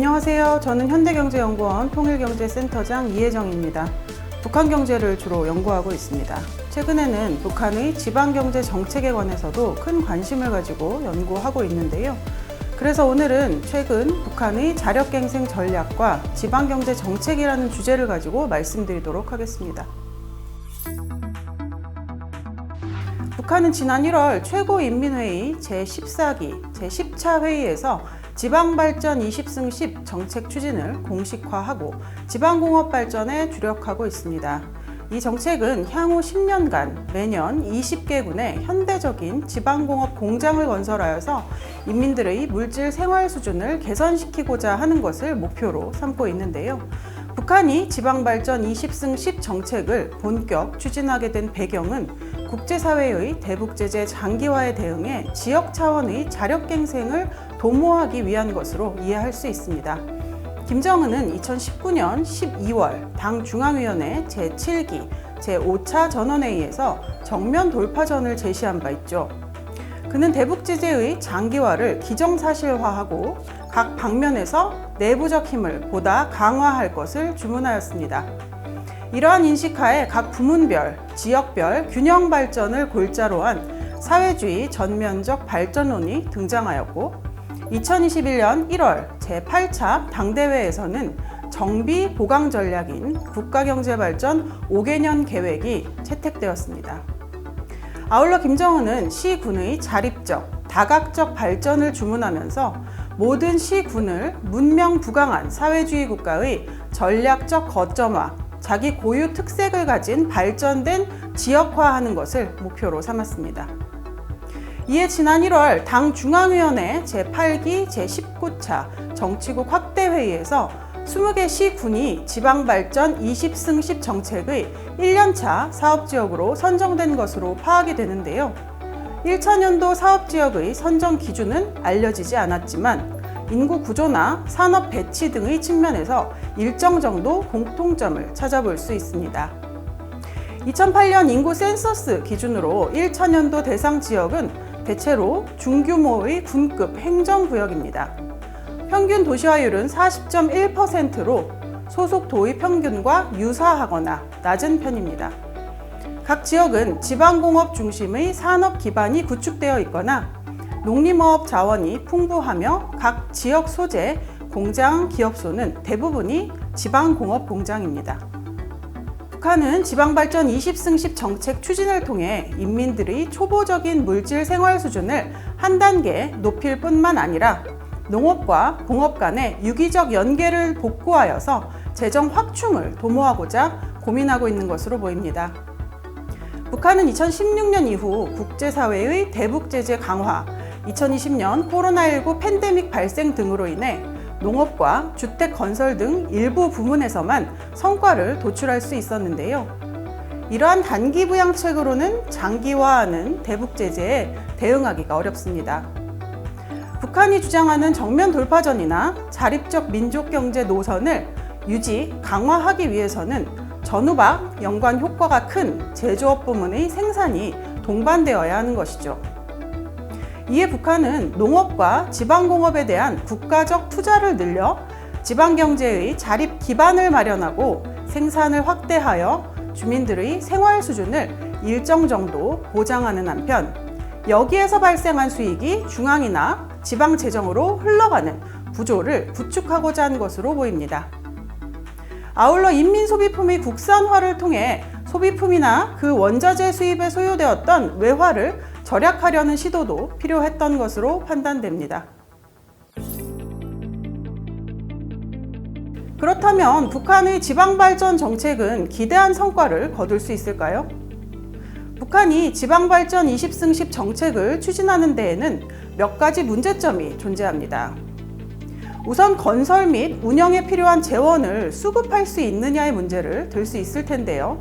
안녕하세요. 저는 현대경제연구원 통일경제센터장 이혜정입니다. 북한 경제를 주로 연구하고 있습니다. 최근에는 북한의 지방경제 정책에 관해서도 큰 관심을 가지고 연구하고 있는데요. 그래서 오늘은 최근 북한의 자력갱생 전략과 지방경제 정책이라는 주제를 가지고 말씀드리도록 하겠습니다. 북한은 지난 1월 최고인민회의 제14기 제10차 회의에서 지방발전 20승 10 정책 추진을 공식화하고 지방공업 발전에 주력하고 있습니다. 이 정책은 향후 10년간 매년 20개군의 현대적인 지방공업 공장을 건설하여서 인민들의 물질 생활 수준을 개선시키고자 하는 것을 목표로 삼고 있는데요. 북한이 지방발전 20승 10 정책을 본격 추진하게 된 배경은 국제사회의 대북제재 장기화에 대응해 지역 차원의 자력갱생을 도모하기 위한 것으로 이해할 수 있습니다. 김정은은 2019년 12월 당 중앙위원회 제7기 제5차 전원회의에서 정면 돌파전을 제시한 바 있죠. 그는 대북 제재의 장기화를 기정사실화하고 각 방면에서 내부적 힘을 보다 강화할 것을 주문하였습니다. 이러한 인식하에 각 부문별, 지역별 균형 발전을 골자로 한 사회주의 전면적 발전론이 등장하였고 2021년 1월 제8차 당대회에서는 정비 보강 전략인 국가경제발전 5개년 계획이 채택되었습니다. 아울러 김정은은 시군의 자립적, 다각적 발전을 주문하면서 모든 시군을 문명 부강한 사회주의 국가의 전략적 거점화, 자기 고유 특색을 가진 발전된 지역화하는 것을 목표로 삼았습니다. 이에 지난 1월 당 중앙위원회 제8기 제19차 정치국 확대회의에서 20개 시군이 지방발전 20승 10 정책의 1년차 사업지역으로 선정된 것으로 파악이 되는데요. 1차년도 사업지역의 선정 기준은 알려지지 않았지만 인구 구조나 산업 배치 등의 측면에서 일정 정도 공통점을 찾아볼 수 있습니다. 2008년 인구 센서스 기준으로 1차년도 대상 지역은 대체로 중규모의 군급 행정구역입니다. 평균 도시화율은 40.1%로 소속 도의 평균과 유사하거나 낮은 편입니다. 각 지역은 지방공업 중심의 산업 기반이 구축되어 있거나 농림어업 자원이 풍부하며 각 지역 소재 공장 기업소는 대부분이 지방공업 공장입니다. 북한은 지방발전 20승 10 정책 추진을 통해 인민들의 초보적인 물질 생활 수준을 한 단계 높일 뿐만 아니라 농업과 공업 간의 유기적 연계를 복구하여서 재정 확충을 도모하고자 고민하고 있는 것으로 보입니다. 북한은 2016년 이후 국제사회의 대북 제재 강화, 2020년 코로나19 팬데믹 발생 등으로 인해 농업과 주택 건설 등 일부 부문에서만 성과를 도출할 수 있었는데요. 이러한 단기 부양책으로는 장기화하는 대북 제재에 대응하기가 어렵습니다. 북한이 주장하는 정면 돌파전이나 자립적 민족 경제 노선을 유지, 강화하기 위해서는 전후박 연관 효과가 큰 제조업 부문의 생산이 동반되어야 하는 것이죠. 이에 북한은 농업과 지방공업에 대한 국가적 투자를 늘려 지방경제의 자립 기반을 마련하고 생산을 확대하여 주민들의 생활 수준을 일정 정도 보장하는 한편 여기에서 발생한 수익이 중앙이나 지방 재정으로 흘러가는 구조를 구축하고자 한 것으로 보입니다. 아울러 인민 소비품의 국산화를 통해 소비품이나 그 원자재 수입에 소요되었던 외화를 절약하려는 시도도 필요했던 것으로 판단됩니다. 그렇다면 북한의 지방발전 정책은 기대한 성과를 거둘 수 있을까요? 북한이 지방발전 20승 10 정책을 추진하는 데에는 몇 가지 문제점이 존재합니다. 우선 건설 및 운영에 필요한 재원을 수급할 수 있느냐의 문제를 들 수 있을 텐데요.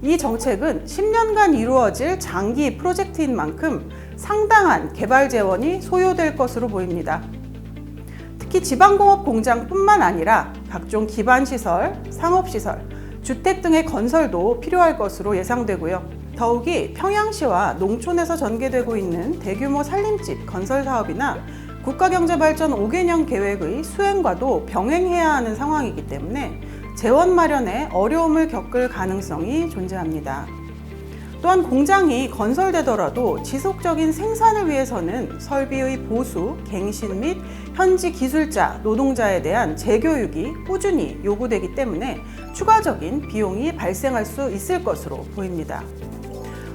이 정책은 10년간 이루어질 장기 프로젝트인 만큼 상당한 개발 재원이 소요될 것으로 보입니다. 특히 지방공업 공장뿐만 아니라 각종 기반시설, 상업시설, 주택 등의 건설도 필요할 것으로 예상되고요. 더욱이 평양시와 농촌에서 전개되고 있는 대규모 살림집 건설 사업이나 국가경제발전 5개년 계획의 수행과도 병행해야 하는 상황이기 때문에 재원 마련에 어려움을 겪을 가능성이 존재합니다. 또한 공장이 건설되더라도 지속적인 생산을 위해서는 설비의 보수, 갱신 및 현지 기술자, 노동자에 대한 재교육이 꾸준히 요구되기 때문에 추가적인 비용이 발생할 수 있을 것으로 보입니다.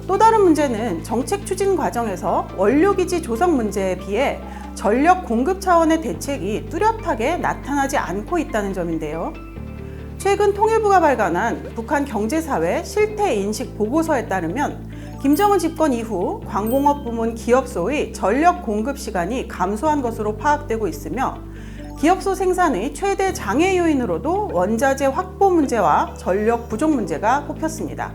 또 다른 문제는 정책 추진 과정에서 원료기지 조성 문제에 비해 전력 공급 차원의 대책이 뚜렷하게 나타나지 않고 있다는 점인데요. 최근 통일부가 발간한 북한 경제사회 실태 인식 보고서에 따르면 김정은 집권 이후 광공업 부문 기업소의 전력 공급 시간이 감소한 것으로 파악되고 있으며 기업소 생산의 최대 장애 요인으로도 원자재 확보 문제와 전력 부족 문제가 꼽혔습니다.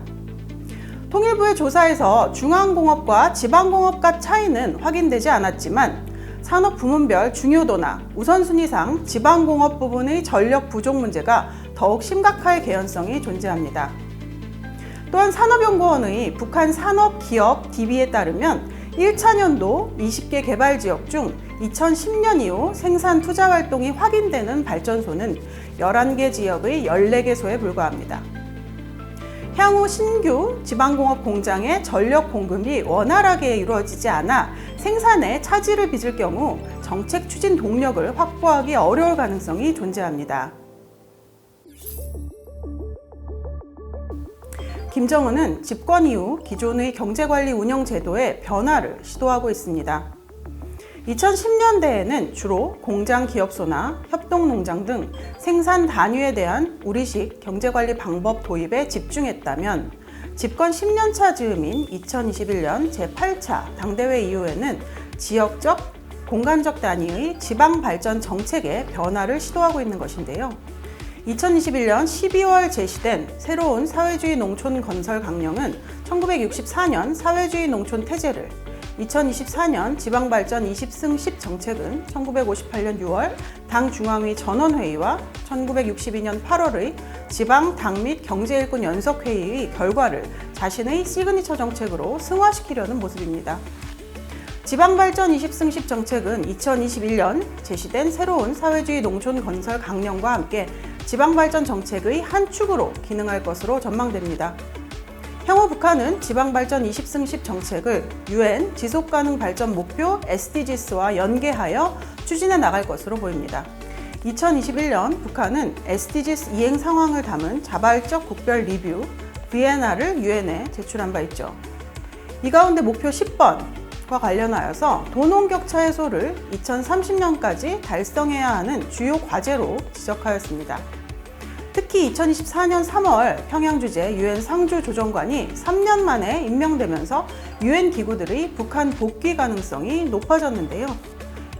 통일부의 조사에서 중앙공업과 지방공업과 차이는 확인되지 않았지만 산업 부문별 중요도나 우선순위상 지방공업 부분의 전력 부족 문제가 더욱 심각할 개연성이 존재합니다. 또한 산업연구원의 북한 산업기업 DB에 따르면 1차 년도 20개 개발 지역 중 2010년 이후 생산 투자 활동이 확인되는 발전소는 11개 지역의 14개소에 불과합니다. 향후 신규 지방공업 공장의 전력 공급이 원활하게 이루어지지 않아 생산에 차질을 빚을 경우 정책 추진 동력을 확보하기 어려울 가능성이 존재합니다. 김정은은 집권 이후 기존의 경제관리 운영 제도의 변화를 시도하고 있습니다. 2010년대에는 주로 공장 기업소나 협동농장 등 생산 단위에 대한 우리식 경제관리 방법 도입에 집중했다면 집권 10년차 즈음인 2021년 제8차 당대회 이후에는 지역적, 공간적 단위의 지방 발전 정책의 변화를 시도하고 있는 것인데요. 2021년 12월 제시된 새로운 사회주의 농촌 건설 강령은 1964년 사회주의 농촌 태제를 2024년 지방발전 20승 10 정책은 1958년 6월 당 중앙위 전원회의와 1962년 8월의 지방 당 및 경제일꾼 연석회의의 결과를 자신의 시그니처 정책으로 승화시키려는 모습입니다. 지방발전 20승 10 정책은 2021년 제시된 새로운 사회주의 농촌 건설 강령과 함께 지방발전 정책의 한 축으로 기능할 것으로 전망됩니다. 향후 북한은 지방발전 20승 10 정책을 UN 지속가능 발전 목표 SDGs와 연계하여 추진해 나갈 것으로 보입니다. 2021년 북한은 SDGs 이행 상황을 담은 자발적 국별 리뷰 VNR을 UN에 제출한 바 있죠. 이 가운데 목표 10번과 관련하여서 도농 격차 해소를 2030년까지 달성해야 하는 주요 과제로 지적하였습니다. 특히 2024년 3월 평양 주재 유엔 상주 조정관이 3년 만에 임명되면서 유엔 기구들의 북한 복귀 가능성이 높아졌는데요.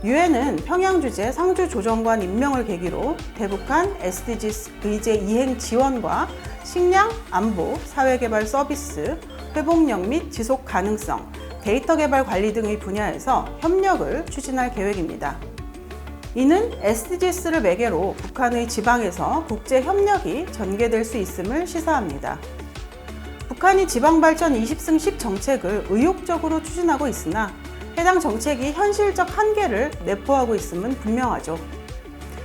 유엔은 평양 주재 상주 조정관 임명을 계기로 대북한 SDGs 의제 이행 지원과 식량, 안보, 사회개발 서비스, 회복력 및 지속 가능성, 데이터 개발 관리 등의 분야에서 협력을 추진할 계획입니다. 이는 SDGs를 매개로 북한의 지방에서 국제 협력이 전개될 수 있음을 시사합니다. 북한이 지방발전 20승 10 정책을 의욕적으로 추진하고 있으나 해당 정책이 현실적 한계를 내포하고 있음은 분명하죠.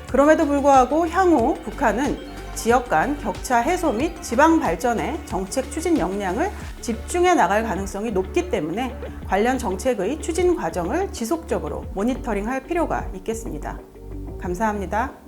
그럼에도 불구하고 향후 북한은 지역 간 격차 해소 및 지방 발전의 정책 추진 역량을 집중해 나갈 가능성이 높기 때문에 관련 정책의 추진 과정을 지속적으로 모니터링 할 필요가 있겠습니다. 감사합니다.